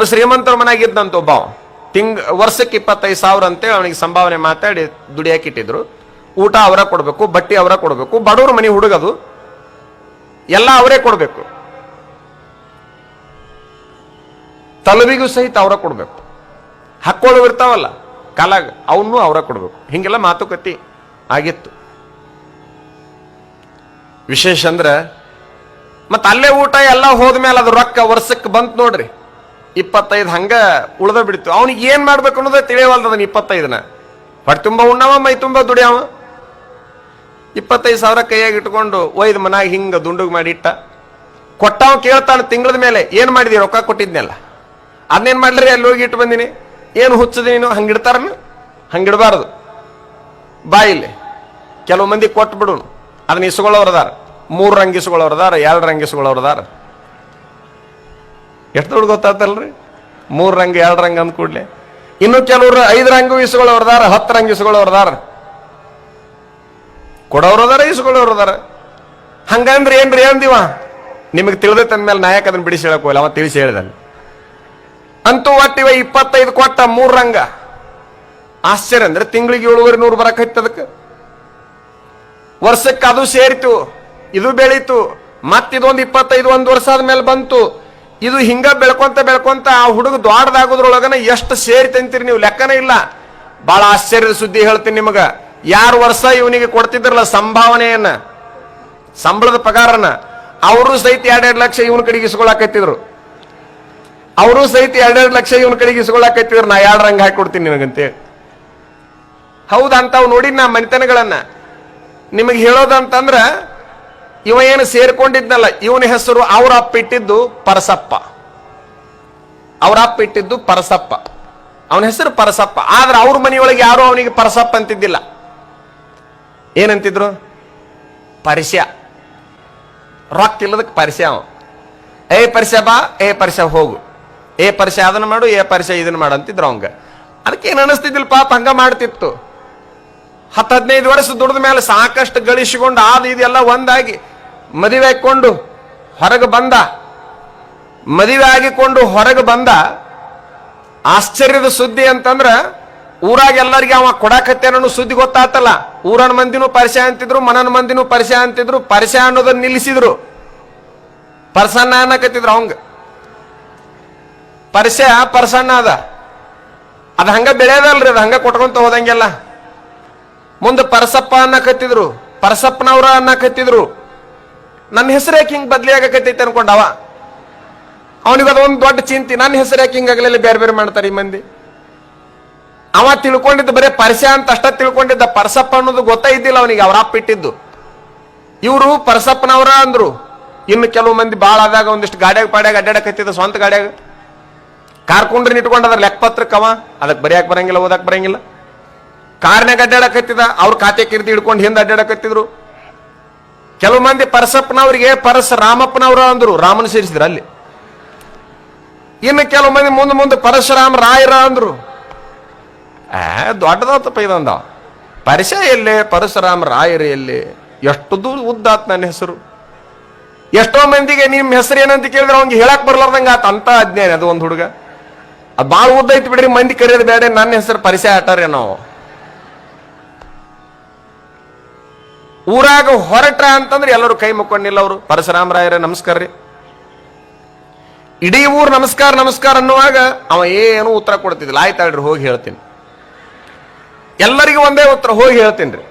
ಒಬ್ಬ ಶ್ರೀಮಂತರ ಮನೆಯಾಗಿದ್ದಂತ ಒಬ್ಬ. ತಿಂಗ್, ವರ್ಷಕ್ಕೆ ಇಪ್ಪತ್ತೈದು ಸಾವಿರ ಅಂತೇಳಿ ಅವನಿಗೆ ಸಂಭಾವನೆ ಮಾತಾಡಿ ದುಡಿಯಾಕಿಟ್ಟಿದ್ರು. ಊಟ ಅವರ ಕೊಡಬೇಕು, ಬಟ್ಟೆ ಅವರ ಕೊಡಬೇಕು, ಬಡವ್ರ ಮನೆ ಹುಡುಗದು. ಎಲ್ಲ ಅವರೇ ಕೊಡಬೇಕು. ತಲುವಿಗೂ ಸಹಿತ ಅವರ ಕೊಡಬೇಕು. ಹಕ್ಕೊಳ್ಳು ಇರ್ತಾವಲ್ಲ, ಕಾಲಾಗ ಅವನು ಅವರ ಕೊಡಬೇಕು. ಹಿಂಗೆಲ್ಲ ಮಾತುಕತೆ ಆಗಿತ್ತು. ವಿಶೇಷ ಅಂದ್ರೆ, ಮತ್ತೆ ಅಲ್ಲೇ ಊಟ ಎಲ್ಲ ಹೋದ್ಮೇಲೆ ಅದು ರೊಕ್ಕ ವರ್ಷಕ್ಕೆ ಬಂತು ನೋಡ್ರಿ. ಇಪ್ಪತ್ತೈದು ಹಂಗ ಉಳ್ದ ಬಿಡ್ತು. ಅವ್ನಿಗೆ ಏನು ಮಾಡ್ಬೇಕು ಅನ್ನೋದೇ ತಿಳಿಯವಲ್ದ ಅದನ್ನ ಇಪ್ಪತ್ತೈದನ. ಹೊಟ್ಟೆ ತುಂಬ ಉಣ್ಣವ, ಮೈ ತುಂಬ ದುಡಿಯವ. ಇಪ್ಪತ್ತೈದು ಸಾವಿರ ಕೈಯಾಗಿ ಇಟ್ಕೊಂಡು ಒಯ್ದು ಮನಾಗ ಹಿಂಗ ದುಂಡುಗೆ ಮಾಡಿ ಇಟ್ಟ. ಕೊಟ್ಟವ ಕೇಳ್ತಾನೆ ತಿಂಗಳದ ಮೇಲೆ. ಏನು ಮಾಡಿದಿ? ರೊಕ್ಕ ಕೊಟ್ಟಿದ್ನಲ್ಲ. ಅದನ್ನೇನ್ ಮಾಡ್ರಿ ಅಲ್ಲಿ ಹೋಗಿ ಇಟ್ಟು ಬಂದಿನಿ. ಏನು ಹುಚ್ಚದಿ ನೀನು? ಹಂಗಿಡ್ತಾರನ ಹಂಗಿಡಬಾರದು ಬಾಯಿಲಿ ಕೆಲವು ಮಂದಿ ಕೊಟ್ಟು ಬಿಡು ಅದನ್ನ ಇಸ್ಕೊಳ್ಳೋರು ಅದಾರ ಮೂರು ರಂಗ್ ಇಸ್ಕೊಳ್ಳೋರು ಅದಾರ ಎರಡು ರಂಗ್ ಇಸ್ಕೊಳ್ಳೋರು ಅದಾರ ಎಷ್ಟು ದೊಡ್ಡ ಗೊತ್ತಾತಲ್ರಿ? ಮೂರು ರಂಗ್, ಎರಡು ರಂಗ್ ಅಂದ ಕೂಡಲೇ. ಇನ್ನು ಕೆಲವರು ಐದು ರಂಗು ಇಸುಗಳು ಅದಾರ ಹತ್ತು ರಂಗ್ ಇಸುಗಳು ಅದಾರ ಕೊಡೋರು ಅದಾರ ಇಸ್ಕೊಳ್ಳೋರು ಅದಾರ. ಹಂಗಂದ್ರೆ ಏನ್ರಿ ಅಂದಿವ ನಿಮಗೆ ತಿಳಿದೈತೆ ಅಂದ್ಮೇಲೆ ನಾಯಕ ಅದನ್ನ ಬಿಡಿಸಿ ಹೇಳಕ್ ಹೋಗಲ್ಲ ಅವ ತಿಳಿಸಿ ಹೇಳ್ದಲ್ಲ ಅಂತೂ ಒಟ್ಟಿವ ಇಪ್ಪತ್ತೈದು ಕೊಟ್ಟ ಮೂರು ರಂಗ. ಆಶ್ಚರ್ಯ ಅಂದ್ರೆ ತಿಂಗಳಿಗೆ ಏಳುವರೆ ನೂರು ಬರಕ್ ಅದಕ್ಕೆ ವರ್ಷಕ್ಕೆ ಅದು ಸೇರಿತು, ಇದು ಬೆಳೀತು, ಮತ್ತಿದೊಂದು ಇಪ್ಪತ್ತೈದು ಒಂದು ವರ್ಷ ಆದ್ಮೇಲೆ ಬಂತು. ಇದು ಹಿಂಗ ಬೆಳ್ಕೊಂತ ಬೆಳ್ಕೊಂತ ಆ ಹುಡುಗ ದೊಡ್ಡದಾಗೋದ್ರೊಳಗನ ಎಷ್ಟು ಸೇರಿತಂತೀರಿ ನೀವು? ಲೆಕ್ಕನೇ ಇಲ್ಲ. ಬಹಳ ಆಶ್ಚರ್ಯದ ಸುದ್ದಿ ಹೇಳ್ತೀನಿ ನಿಮಗೆ. ಯಾರು ವರ್ಷ ಇವನಿಗೆ ಕೊಡ್ತಿದ್ರಲ್ಲ ಸಂಭಾವನೆಯನ್ನ? ಸಂಬಳದ ಪಗಾರನ? ಅವರು ಸಹಿತ ಎರಡೆರಡು ಲಕ್ಷ ಇವನ ಕಡೆಗೆ ಅವರು ಸಹಿತ ಎರಡೆರಡು ಲಕ್ಷ ಇವನ ಕಡೆಗೆ ನಾ ಎರಡು ರಂಗ ಹಾಕಿ ಕೊಡ್ತೀನಿ ನಿನಗಂತೆ. ಹೌದಾ ಅಂತಾವ್ ನೋಡಿ ನಾ ಮನೆತನಗಳನ್ನ. ನಿಮಗೆ ಹೇಳೋದಂತಂದ್ರ ಇವ ಏನು ಸೇರ್ಕೊಂಡಿದ್ನಲ್ಲ, ಇವನ ಹೆಸರು ಅವ್ರ ಅಪ್ಪ ಇಟ್ಟಿದ್ದು ಪರಸಪ್ಪ. ಅವ್ರ ಅಪ್ಪ ಇಟ್ಟಿದ್ದು ಪರಸಪ್ಪ. ಅವನ ಹೆಸರು ಪರಸಪ್ಪ. ಆದ್ರೆ ಅವ್ರ ಮನೆಯೊಳಗೆ ಯಾರು ಅವನಿಗೆ ಪರಸಪ್ಪ ಅಂತಿದ್ದಿಲ್ಲ. ಏನಂತಿದ್ರು? ಪರಿಸ್ಯ. ರೊಕ್ಕ ಇಲ್ಲದಕ್ಕೆ ಪರಿಸ್ಯ ಅವ. ಏ ಪರಿಸ್ಯ ಬಾ, ಏ ಪರಿಸ್ಯ ಹೋಗು. ಏ ಪರಿಸ್ಯ ಅದನ್ನ ಮಾಡು, ಏ ಪರಿಸ್ಯ ಇದನ್ನ ಮಾಡು ಅಂತಿದ್ರು ಅವಂಗ. ಅದಕ್ಕೆ ಏನು ಅನಿಸ್ತಿದ್ದಿಲ್ಲ ಪಾಪ, ಹಂಗ ಮಾಡ್ತಿತ್ತು. ಹತ್ತು ಹದಿನೈದು ವರ್ಷ ದುಡಿದ ಮೇಲೆ ಸಾಕಷ್ಟು ಗಳಿಸಿಕೊಂಡು ಆದ ಇದೆಲ್ಲ ಒಂದಾಗಿ ಮದುವೆ ಹಾಕೊಂಡು ಹೊರಗೆ ಬಂದ, ಮದುವೆ ಆಗಿಕೊಂಡು ಹೊರಗೆ ಬಂದ, ಆಶ್ಚರ್ಯದ ಸುದ್ದಿ ಅಂತಂದ್ರೆ ಊರಾಗ ಎಲ್ಲರಿಗೆ ಅವ ಕೊಡಾಕತ್ತೇನೋ ಸುದ್ದಿ ಗೊತ್ತಾತಲ್ಲ. ಊರನ್ ಮಂದಿನೂ ಪರಿಚಯ ಅಂತಿದ್ರು, ಮನನ ಮಂದಿನೂ ಪರಿಚಯ ಅಂತಿದ್ರು, ಪರಿಚಯ ಅನ್ನೋದನ್ನ ನಿಲ್ಲಿಸಿದ್ರು. ಪರ್ಸನ್ನ ಅನ್ನಕತ್ತಿದ್ರು ಅವಂಗ. ಪರಿಚಯ, ಪರ್ಸನ್ನ ಅದ. ಅದ ಹಂಗ ಬೆಳೆಯದಲ್ರಿ, ಅದ ಹಂಗ ಕೊಟ್ಕೊಂತ ಹೋದಂಗೆಲ್ಲ. ಮುಂದೆ ಪರಸಪ್ಪ ಅನ್ನಕತ್ತಿದ್ರು, ಪರಸಪ್ಪನವ್ರ ಅನ್ನಕತ್ತಿದ್ರು. ನನ್ನ ಹೆಸರೇಕೆ ಹಿಂಗೆ ಬದಲಿ ಆಗಕತ್ತೈತೆ ಅನ್ಕೊಂಡವ? ಅವನಿಗೆ ಅದೊಂದು ದೊಡ್ಡ ಚಿಂತೆ, ನನ್ನ ಹೆಸರೇಕೆ ಹಿಂಗೆ ಆಗಲಿಲ್ಲ ಬೇರೆ ಬೇರೆ ಮಾಡ್ತಾರೆ ಈ ಮಂದಿ? ಅವ ತಿಳ್ಕೊಂಡಿದ್ದು ಬರೇ ಪರಸ ಅಂತ ಅಷ್ಟ ತಿಳ್ಕೊಂಡಿದ್ದ ಪರಸಪ್ಪ ಅನ್ನೋದು ಗೊತ್ತಾಯ್ತಿಲ್ಲ ಅವನಿಗೆ, ಅವ್ರ ಇವರು ಪರಸಪ್ಪನವರ ಅಂದ್ರು. ಇನ್ನು ಕೆಲವು ಮಂದಿ ಭಾಳ ಆದಾಗ ಒಂದಿಷ್ಟು ಗಾಡ್ಯಾಗ ಪಾಡ್ಯಾಗ ಅಡ್ಡಾಡಕತ್ತಿದ್ದ ಸ್ವಂತ ಗಾಡ್ಯಾಗ. ಕಾರ್ಕೊಂಡ್ರೆ ಇಟ್ಕೊಂಡು ಅದ್ರ ಲೆಕ್ಕಪತ್ರಕ್ಕೆ ಅವ. ಅದಕ್ಕೆ ಬರೆಯಕ್ಕೆ ಬರಂಗಿಲ್ಲ ಓದಕ್ಕೆ ಬರಂಗಿಲ್ಲ. ಕಾರ್ನಾಗ ಅಡ್ಡಾಡಕತ್ತಿದ ಅವ್ರ ಖಾತೆ ಕಿರ್ತಿ ಹಿಡ್ಕೊಂಡು ಹಿಂದೆ ಅಡ್ಡಾಡಕತ್ತಿದ್ರು ಕೆಲವು ಮಂದಿ ಪರಸಪ್ಪನವರಿಗೆ ಪರಸ ರಾಮಪ್ಪನವರ ಅಂದ್ರು, ರಾಮನ ಸೇರಿಸಿದ್ರು ಅಲ್ಲಿ. ಇನ್ನು ಕೆಲವು ಮಂದಿ ಮುಂದೆ ಮುಂದೆ ಪರಶುರಾಮ ರಾಯರ ಅಂದ್ರು. ಆ ದೊಡ್ಡದಾತಪ್ಪ ಇದೊಂದ. ಪರಿಸ ಎಲ್ಲೇ? ಪರಶುರಾಮ ರಾಯರ ಎಲ್ಲಿ? ಎಷ್ಟು ದೂರ ಉದ್ದಾತ್ ನನ್ನ ಹೆಸರು. ಎಷ್ಟೋ ಮಂದಿಗೆ ನಿಮ್ಮ ಹೆಸರು ಏನಂತ ಕೇಳಿದ್ರೆ ಅವ್ನಿಗೆ ಹೇಳಕ್ ಬರ್ಲಾರ್ದಂಗೆ ಆತ ಅಂತ ಅಜ್ಞಾನ ಅದು ಒಂದು ಹುಡುಗ. ಅದು ಭಾಳ ಉದ್ದ ಐತಿ ಬಿಡ್ರಿ, ಮಂದಿ ಕರೆಯೋದು ಬೇಡ, ನನ್ನ ಹೆಸರು ಪರಿಚಯ ಆಟಾರೆ ನಾವು. ಊರಾಗ ಹೊರಟ್ರ ಅಂತಂದ್ರೆ ಎಲ್ಲರೂ ಕೈ ಮುಕ್ಕೊಂಡಿಲ್ಲ ಅವರು. ಪರಶುರಾಮರಾಯರೇ ನಮಸ್ಕಾರ ರೀ. ಇಡೀ ಊರು ನಮಸ್ಕಾರ ನಮಸ್ಕಾರ ಅನ್ನುವಾಗ ಅವ ಏನು ಉತ್ತರ ಕೊಡ್ತಿದ್ದಿಲ್ಲ. ಆಯ್ತಾಳ್ರಿ ಹೋಗಿ ಹೇಳ್ತೀನಿ. ಎಲ್ಲರಿಗೂ ಒಂದೇ ಉತ್ತರ, ಹೋಗಿ ಹೇಳ್ತೀನಿ ರೀ.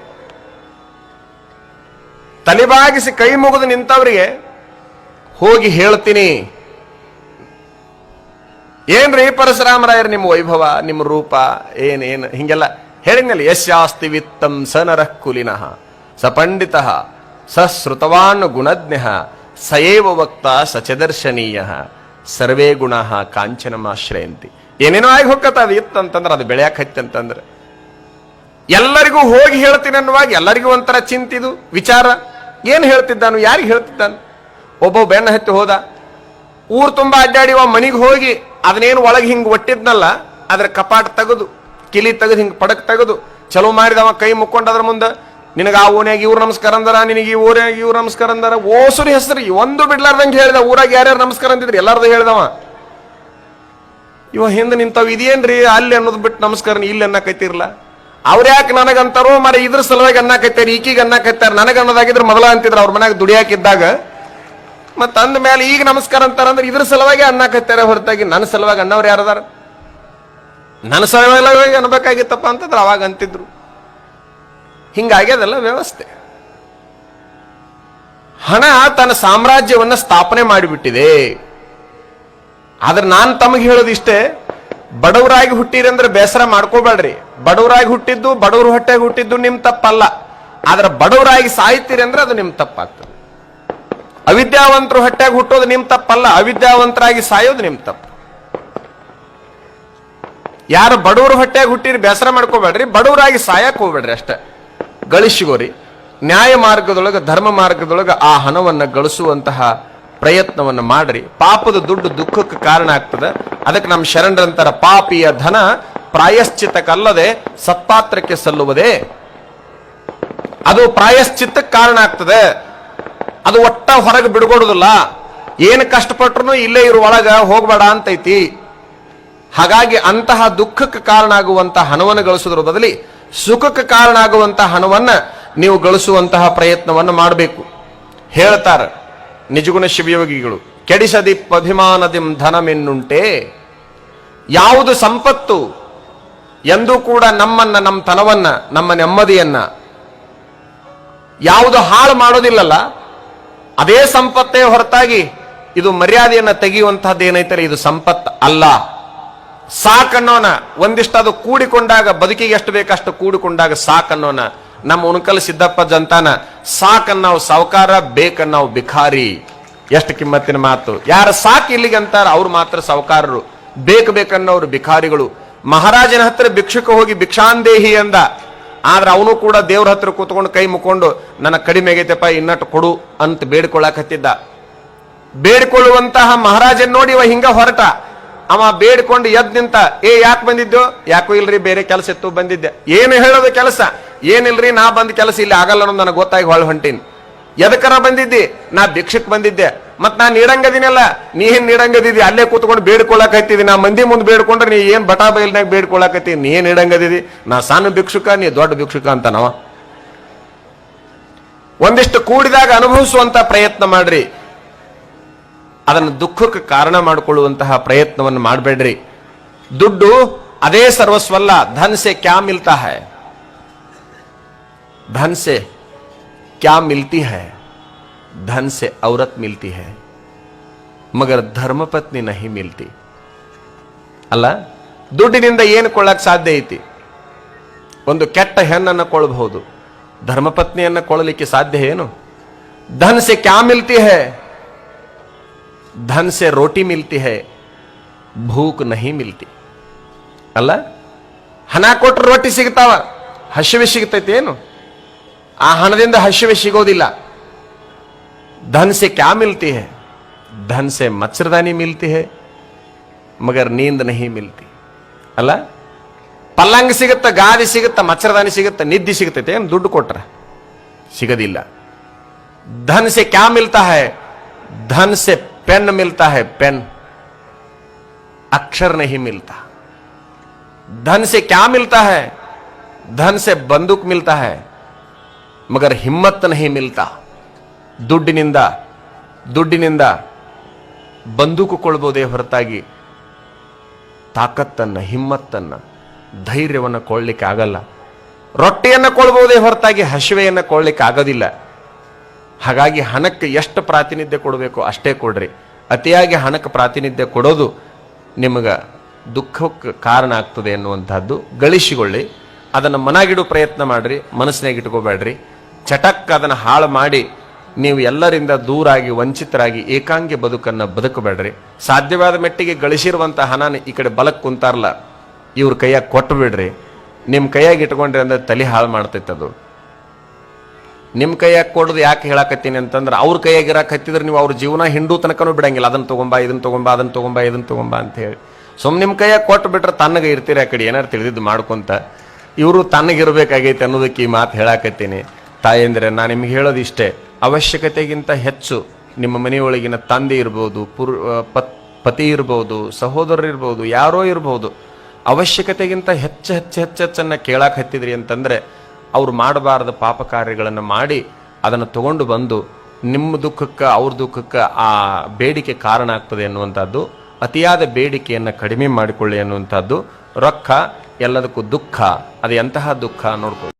ತಲೆಬಾಗಿಸಿ ಕೈ ಮುಗಿದು ನಿಂತವರಿಗೆ ಹೋಗಿ ಹೇಳ್ತೀನಿ. ಏನ್ರಿ ಪರಶುರಾಮರಾಯರ್ ನಿಮ್ಮ ವೈಭವ, ನಿಮ್ಮ ರೂಪ ಏನೇನು ಏನ್, ಹಿಂಗೆಲ್ಲ ಹೇಳಿದ್ನಲ್ಲ ಯಶಾಸ್ತಿ ವಿತ್ತಂ ಸನರ ಕುಲಿನಃ. ಸ ಪಂಡಿತ ಸ ಶ್ರುತವಾನ್ ಗುಣಜ್ಞ ಸಯೇವ ವಕ್ತ ಸಚದರ್ಶನೀಯ ಸರ್ವೇ ಗುಣ ಕಾಂಚನಮಾಶ್ರಯಂತಿ ಏನೇನೋ ಆಗಿ ಹೋಗತ್ತ ಅದು ಇತ್ತಂತಂದ್ರೆ ಅದು ಬೆಳೆಯಕ್ ಹತ್ತಂತಂದ್ರೆ ಎಲ್ಲರಿಗೂ ಹೋಗಿ ಹೇಳ್ತೀನಿ ಅನ್ನುವಾಗ ಎಲ್ಲರಿಗೂ ಒಂಥರ ಚಿಂತಿದು ವಿಚಾರ. ಏನು ಹೇಳ್ತಿದ್ದಾನು, ಯಾರಿಗೆ ಹೇಳ್ತಿದ್ದಾನು? ಒಬ್ಬ ಬೆನ್ನ ಹತ್ತಿ ಹೋದ, ಊರು ತುಂಬಾ ಅಡ್ಡಾಡಿ ಮನಿಗೆ ಹೋಗಿ ಅದನ್ನೇನು ಒಳಗೆ ಹಿಂಗೆ ಒಟ್ಟಿದ್ನಲ್ಲ, ಅದ್ರ ಕಪಾಟ ತೆಗೆದು, ಕಿಲಿ ತೆಗೆದು ಹಿಂಗೆ ಪಡಕ್ ತೆಗೆದು, ಚಲೋ ಮಾಡಿದವ ಕೈ ಮುಕ್ಕೊಂಡು ಅದ್ರ ಮುಂದೆ ನಿನಗೆ ಆ ಓನ್ಯಾಗ ಇವ್ರು ನಮಸ್ಕಾರ ಅಂದಾರ, ನಿನಗೆ ಈ ಊರ್ಯಾಗ ಇವ್ರು ನಮಸ್ಕಾರ ಅಂದಾರ. ಓಸುರಿ ಹೆಸರು, ಒಂದು ಬಿಡ್ಲಾರ್ದಂಗೆ ಹೇಳ್ದ, ಊರಾಗ ಯಾರ್ಯಾರು ನಮಸ್ಕಾರ ಅಂತಿದ್ರಿ ಎಲ್ಲಾರ್ದು ಹೇಳ್ದವ. ಇವ ಹಿಂದೆ ನಿಂತಾವ್ ಇದೇನ್ರಿ, ಅಲ್ಲಿ ಅನ್ನೋದು ಬಿಟ್ಟು ನಮಸ್ಕಾರ ಇಲ್ಲಿ ಅನ್ನಕೈತಿರ್ಲ. ಅವ್ರ ಯಾಕೆ ನನಗಂತಾರೋ ಮರ ಇದ್ರ ಸಲುವಾಗಿ ಅನ್ನಕೈತಾರ ಈಕಿಗೆ ಅನ್ನಕೈತಾರ ನನಗೆ ಅನ್ನೋದಾಗಿದ್ರೆ ಮೊದಲ ಅಂತಿದ್ರು, ಅವ್ರ ಮನ್ಯಾಗ ದುಡಿಯಾಕಿದ್ದಾಗ. ಮತ್ತೆ ಅಂದ ಮೇಲೆ ಈಗ ನಮಸ್ಕಾರ ಅಂತಾರಂದ್ರೆ ಇದ್ರ ಸಲುವಾಗಿ ಅನ್ನಕೈತಾರ ಹೊರತಾಗಿ ನನ್ನ ಸಲುವಾಗಿ ಅನ್ನವ್ರು ಯಾರದಾರ? ನನ್ನ ಸಲುವಾಗಿ ಅನ್ಬೇಕಾಗಿತ್ತಪ್ಪ ಅಂತಂದ್ರೆ ಅವಾಗ ಅಂತಿದ್ರು. ಹಿಂಗಾಗ್ಯದಲ್ಲ ವ್ಯವಸ್ಥೆ. ಹಣ ತನ್ನ ಸಾಮ್ರಾಜ್ಯವನ್ನ ಸ್ಥಾಪನೆ ಮಾಡಿಬಿಟ್ಟಿದೆ. ಆದ್ರೆ ನಾನು ತಮಗೆ ಹೇಳೋದಿಷ್ಟೇ ಬಡವರಾಗಿ ಹುಟ್ಟಿರಿ ಅಂದ್ರೆ ಬೇಸರ ಮಾಡ್ಕೋಬೇಡ್ರಿ. ಬಡವರಾಗಿ ಹುಟ್ಟಿದ್ದು ಬಡವರ ಹೊಟ್ಟೆಗೆ ಹುಟ್ಟಿದ್ದು ನಿಮ್ ತಪ್ಪಲ್ಲ. ಆದ್ರೆ ಬಡವರಾಗಿ ಸಾಯ್ತೀರಿ ಅಂದ್ರೆ ಅದು ನಿಮ್ ತಪ್ಪಾಗ್ತದೆ. ಅವಿದ್ಯಾವಂತರು ಹೊಟ್ಟೆಗೆ ಹುಟ್ಟೋದು ನಿಮ್ ತಪ್ಪಲ್ಲ, ಅವಿದ್ಯಾವಂತರಾಗಿ ಸಾಯೋದು ನಿಮ್ ತಪ್ಪು. ಯಾರು ಬಡವರು ಹೊಟ್ಟೆಗೆ ಹುಟ್ಟಿರಿ, ಬೇಸರ ಮಾಡ್ಕೋಬೇಡ್ರಿ, ಬಡವರಾಗಿ ಸಾಯಕ್ ಹೋಗ್ಬೇಡ್ರಿ ಅಷ್ಟೇ. ಗಳಿಸಿಗೋರಿ ನ್ಯಾಯ ಮಾರ್ಗದೊಳಗೆ, ಧರ್ಮ ಮಾರ್ಗದೊಳಗೆ ಆ ಹಣವನ್ನು ಗಳಿಸುವಂತಹ ಪ್ರಯತ್ನವನ್ನು ಮಾಡ್ರಿ. ಪಾಪದ ದುಡ್ಡು ದುಃಖಕ್ಕೆ ಕಾರಣ ಆಗ್ತದೆ. ಅದಕ್ಕೆ ನಮ್ಮ ಶರಣರಂತರ ಪಾಪಿಯ ಧನ ಪ್ರಾಯಶ್ಚಿತ್ತಕ್ಕಲ್ಲದೆ ಸತ್ಪಾತ್ರಕ್ಕೆ ಸಲ್ಲುವುದೇ. ಅದು ಪ್ರಾಯಶ್ಚಿತ್ತಕ್ಕೆ ಕಾರಣ ಆಗ್ತದೆ. ಅದು ಒಟ್ಟ ಹೊರಗೆ ಬಿಡ್ಕೊಡುದಿಲ್ಲ ಏನು ಕಷ್ಟಪಟ್ರು ಇಲ್ಲೇ ಇರು, ಒಳಗ ಹೋಗ್ಬೇಡ ಅಂತೈತಿ. ಹಾಗಾಗಿ ಅಂತಹ ದುಃಖಕ್ಕೆ ಕಾರಣ ಆಗುವಂತಹ ಹಣವನ್ನು ಗಳಿಸೋದ್ರ ಬದಲಿ ಸುಖಕ್ಕೆ ಕಾರಣ ಆಗುವಂತಹ ಹಣವನ್ನು ನೀವು ಗಳಿಸುವಂತಹ ಪ್ರಯತ್ನವನ್ನು ಮಾಡಬೇಕು. ಹೇಳ್ತಾರೆ, ನಿಜಗುಣ ಶಿವಯೋಗಿಗಳು, ಕೆಡಿಸದಿ ಅಭಿಮಾನದಿಂ ಧನಮೆನ್ನುಂಟೆ. ಯಾವುದು ಸಂಪತ್ತು ಎಂದೂ ಕೂಡ ನಮ್ಮನ್ನ ನಮ್ಮ ತನವನ್ನ, ನಮ್ಮ ನೆಮ್ಮದಿಯನ್ನ ಯಾವುದು ಹಾಳು ಮಾಡೋದಿಲ್ಲಲ್ಲ, ಅದೇ ಸಂಪತ್ತೇ ಹೊರತಾಗಿ ಇದು ಮರ್ಯಾದೆಯನ್ನು ತೆಗೆಯುವಂತಹದ್ದು ಏನೈತಲ್ಲ ಇದು ಸಂಪತ್ತು ಅಲ್ಲ. ಸಾಕನ್ನೋನ ಒಂದಿಷ್ಟು ಅದು ಕೂಡಿಕೊಂಡಾಗ ಬದುಕಿಗೆ ಎಷ್ಟು ಬೇಕಷ್ಟು ಕೂಡಿಕೊಂಡಾಗ ಸಾಕನ್ನೋನ. ನಮ್ಮ ಉಣಕಲ್ ಸಿದ್ದಪ್ಪ ಜಂತಾನ, ಸಾಕನ್ನಾವ್ ಸಾವುಕಾರ, ಬೇಕನ್ನಾವ್ ಬಿಖಾರಿ ಎಷ್ಟು ಕಿಮ್ಮತ್ತಿನ ಮಾತು. ಯಾರ ಸಾಕು ಇಲ್ಲಿಗೆ ಅಂತಾರ ಅವ್ರು ಮಾತ್ರ ಸಾವುಕಾರರು. ಬೇಕು ಬೇಕನ್ನೋರು ಬಿಖಾರಿಗಳು ಮಹಾರಾಜನ ಹತ್ರ ಭಿಕ್ಷುಕ ಹೋಗಿ ಭಿಕ್ಷಾಂದೇಹಿ ಅಂದ ಆದ್ರೆ ಅವನು ಕೂಡ ದೇವ್ರ ಹತ್ರ ಕೂತ್ಕೊಂಡು ಕೈ ಮುಕ್ಕೊಂಡು, ನನ್ನ ಕಡಿಮೆ ಆಗೈತೆಪ್ಪ ಇನ್ನಟ್ಟು ಕೊಡು ಅಂತ ಬೇಡ್ಕೊಳಕತ್ತಿದ್ದ ಬೇಡ್ಕೊಳ್ಳುವಂತಹ ಮಹಾರಾಜನ್ ನೋಡಿ ಇವ ಹಿಂಗ ಹೊರಟ. ಅವ ಬೇಡ್ಕೊಂಡು ಎದ್ ನಿಂತ, ಏ, ಯಾಕೆ ಬಂದಿದ್ದು? ಯಾಕೋ ಇಲ್ರಿ, ಬೇರೆ ಕೆಲಸ ಇತ್ತು, ಬಂದಿದ್ದೆ. ಏನು ಹೇಳೋದು ಕೆಲಸ? ಏನಿಲ್ರಿ, ನಾ ಬಂದ ಕೆಲಸ ಇಲ್ಲಿ ಆಗಲ್ಲ ಅನ್ನೋದು ನನಗೆ ಗೊತ್ತಾಗಿ ಹೊಳ್ ಹೊಂಟೀನಿ. ಎದಕ್ಕರ ಬಂದಿದ್ದಿ? ನಾ ಭಿಕ್ಷಕ್ ಬಂದಿದ್ದೆ. ಮತ್ ನಾ ನೀಡಂಗದಿನಲ್ಲ? ನೀ ಏನ್ ನೀಡಂಗದಿದಿ ಅಲ್ಲೇ ಕೂತ್ಕೊಂಡು ಬೇಡ್ಕೊಳಕತ್ತಿದಿ ನಾ ಮಂದಿ ಮುಂದೆ ಬೇಡ್ಕೊಂಡ್ರೆ ನೀ ಏನ್ ಬಟಾ ಬೈಲ್ನಾಗ ಬೇಡ್ಕೊಳಕತ್ತಿ ನೀ ಏನ್ ನೀಡಂಗದಿದಿ ನಾ ಸಣ್ಣ ಭಿಕ್ಷುಕ, ನೀ ದೊಡ್ಡ ಭಿಕ್ಷುಕ ಅಂತನವ ಒಂದಿಷ್ಟು ಕೂಡಿದಾಗ ಅನುಭವಿಸುವಂತ ಪ್ರಯತ್ನ ಮಾಡ್ರಿ. ಅದನ್ನು ದುಃಖಕ್ಕೆ ಕಾರಣ ಮಾಡಿಕೊಳ್ಳುವಂತಹ ಪ್ರಯತ್ನವನ್ನು ಮಾಡಬೇಡ್ರಿ ದುಡ್ಡು ಅದೇ ಸರ್ವಸ್ವಲ್ಲ ಧನ್ ಸೆ ಕ್ಯಾ ಮಿಲ್ತಾ ಹೈ धन से क्या मिलती है धन से औरत मिलती है ಮಗರ್ ಧರ್ಮಪತ್ನಿ ನಹಿ ಮಿಲ್ತಿ ಅಲ್ಲ ದುಡ್ಡಿನಿಂದ ಏನು ಕೊಳ್ಳಕ್ ಸಾಧ್ಯ ಐತಿ ಒಂದು ಕೆಟ್ಟ ಹೆಣ್ಣನ್ನು ಕೊಳ್ಳಬಹುದು ಧರ್ಮಪತ್ನಿಯನ್ನ ಕೊಳ್ಳಲಿಕ್ಕೆ ಸಾಧ್ಯ ಏನು ಧನ್ ಸೆ ಕ್ಯಾ ಮಿಲ್ತಿ ಹೈ ಧನ್ ಸೆ ರೋಟಿ ಮಿಲ್ತಿ ಹೈ ಭೂಕ್ ನಹಿ ಮಿಲ್ತಿ ಅಲ್ಲ ಹಣ ಕೊಟ್ರೆ ರೊಟ್ಟಿ ಸಿಗ್ತಾವ ಹಸಿವೆ ಸಿಗ್ತೈತಿ ಏನು ಆ ಹಣದಿಂದ ಹಸಿವೆ ಸಿಗೋದಿಲ್ಲ धन से क्या मिलती है धन से मच्छरदानी मिलती है मगर नींद नहीं मिलती ಅಲ್ಲ ಪಲ್ಲಂಗ ಸಿಗುತ್ತ ಗಾದಿ ಸಿಗುತ್ತ ಮಚ್ಚರದಾನಿ ಸಿಗುತ್ತ ನಿದ್ದೆ ಸಿಗುತ್ತೈತೆ ಏನು ದುಡ್ಡು ಕೊಟ್ರ ಸಿಗದಿಲ್ಲ धन से क्या मिलता है धन से पेन मिलता है पेन अक्षर नहीं मिलता धन से क्या मिलता है धन से बंदूक मिलता है मगर हिम्मत नहीं मिलता ದುಡ್ಡಿನಿಂದ ದುಡ್ಡಿನಿಂದ ಬಂದೂಕು ಕೊಳ್ಬೋದೇ ಹೊರತಾಗಿ ತಾಕತ್ತನ್ನ ಹಿಮ್ಮತ್ತನ್ನ ಧೈರ್ಯವನ್ನು ಕೊಳ್ಳಿಕ್ಕೆ ಆಗಲ್ಲ ರೊಟ್ಟಿಯನ್ನು ಕೊಳ್ಬೋದೇ ಹೊರತಾಗಿ ಹಸಿವೆಯನ್ನು ಕೊಳ್ಳಿಕ್ಕೆ ಆಗೋದಿಲ್ಲ ಹಾಗಾಗಿ ಹಣಕ್ಕೆ ಎಷ್ಟು ಪ್ರಾತಿನಿಧ್ಯ ಕೊಡಬೇಕು ಅಷ್ಟೇ ಕೊಡ್ರಿ. ಅತಿಯಾಗಿ ಹಣಕ್ಕೆ ಪ್ರಾತಿನಿಧ್ಯ ಕೊಡೋದು ನಿಮಗೆ ದುಃಖಕ್ಕೆ ಕಾರಣ ಆಗ್ತದೆ ಅನ್ನುವಂಥದ್ದು ಗಳಿಸಿಕೊಳ್ಳಿ. ಅದನ್ನು ಮನಾಗಿಡೋ ಪ್ರಯತ್ನ ಮಾಡಿರಿ, ಮನಸ್ಸಿನಾಗ ಇಟ್ಕೋಬೇಡ್ರಿ. ಚಟಕ್ ಅದನ್ನು ಹಾಳು ಮಾಡಿ ನೀವು ಎಲ್ಲರಿಂದ ದೂರಾಗಿ, ವಂಚಿತರಾಗಿ, ಏಕಾಂಗಿ ಬದುಕನ್ನು ಬದುಕಬೇಡ್ರಿ. ಸಾಧ್ಯವಾದ ಮೆಟ್ಟಿಗೆ ಗಳಿಸಿರುವಂಥ ಹಣನ ಈ ಕಡೆ ಬಲಕ್ಕೆ ಕುಂತಾರಲ್ಲ, ಇವ್ರ ಕೈಯಾಗ ಕೊಟ್ಟು ಬಿಡ್ರಿ ನಿಮ್ಮ ಕೈಯಾಗಿ ಇಟ್ಕೊಂಡ್ರಿ ಅಂದರೆ ತಲೆ ಹಾಳು ಮಾಡ್ತೈತೆ ಅದು. ನಿಮ್ಮ ಕೈಯಾಗ ಕೊಡೋದು ಯಾಕೆ ಹೇಳಕತ್ತೀನಿ ಅಂತಂದ್ರೆ ಅವ್ರ ಕೈಯಾಗ ಹತ್ತಿದ್ರೆ ನೀವು ಅವ್ರ ಜೀವನ ಹಿಂಡೂ ತನಕನೂ ಬಿಡಂಗಿಲ್ಲ. ಅದನ್ನು ತೊಗೊಂಬ, ಇದನ್ನು ತೊಗೊಂಬ, ಅದನ್ನು ತೊಗೊಂಬ, ಇದನ್ನು ತೊಗೊಂಬ ಅಂತ ಹೇಳಿ. ಸುಮ್ ನಿಮ್ಮ ಕೈಯಾಗ ಕೊಟ್ಟು ಬಿಟ್ರೆ ತನ್ನಗೆ ಇರ್ತೀರಿ ಆ ಕಡೆ. ಏನಾರು ತಿಳಿದಿದ್ದು ಮಾಡ್ಕೊಂತ. ಇವರು ತನಗಿರಬೇಕಾಗೈತೆ ಅನ್ನೋದಕ್ಕೆ ಈ ಮಾತು ಹೇಳಾಕತ್ತೀನಿ. ತಾಯಂದ್ರೆ ನಾನು ನಿಮ್ಗೆ ಹೇಳೋದು ಇಷ್ಟೇ ಅವಶ್ಯಕತೆಗಿಂತ ಹೆಚ್ಚು ನಿಮ್ಮ ಮನೆಯೊಳಗಿನ ತಂದೆ ಇರ್ಬೋದು, ಪುರ್ ಪತ್, ಪತಿ ಇರ್ಬೋದು ಸಹೋದರರಿರ್ಬೋದು ಯಾರೋ ಇರ್ಬೋದು, ಅವಶ್ಯಕತೆಗಿಂತ ಹೆಚ್ಚು ಹೆಚ್ಚು ಹೆಚ್ಚು, ಹೆಚ್ಚನ್ನು ಕೇಳಕ್ಕೆ ಹತ್ತಿದ್ರಿ ಅಂತಂದ್ರೆ ಅವ್ರು ಮಾಡಬಾರದ ಪಾಪ ಕಾರ್ಯಗಳನ್ನು ಮಾಡಿ ಅದನ್ನು ತಗೊಂಡು ಬಂದು ನಿಮ್ಮ ದುಃಖಕ್ಕೆ, ಅವ್ರ ದುಃಖಕ್ಕೆ ಆ ಬೇಡಿಕೆ ಕಾರಣ ಆಗ್ತದೆ ಅನ್ನುವಂಥದ್ದು, ಅತಿಯಾದ ಬೇಡಿಕೆಯನ್ನು ಕಡಿಮೆ ಮಾಡಿಕೊಳ್ಳಿ ಅನ್ನುವಂಥದ್ದು ರೊಕ್ಕ ಎಲ್ಲದಕ್ಕೂ ದುಃಖ. ಅದು ಎಂತಹ ದುಃಖ ನೋಡ್ಕೊಳ್ಳಿ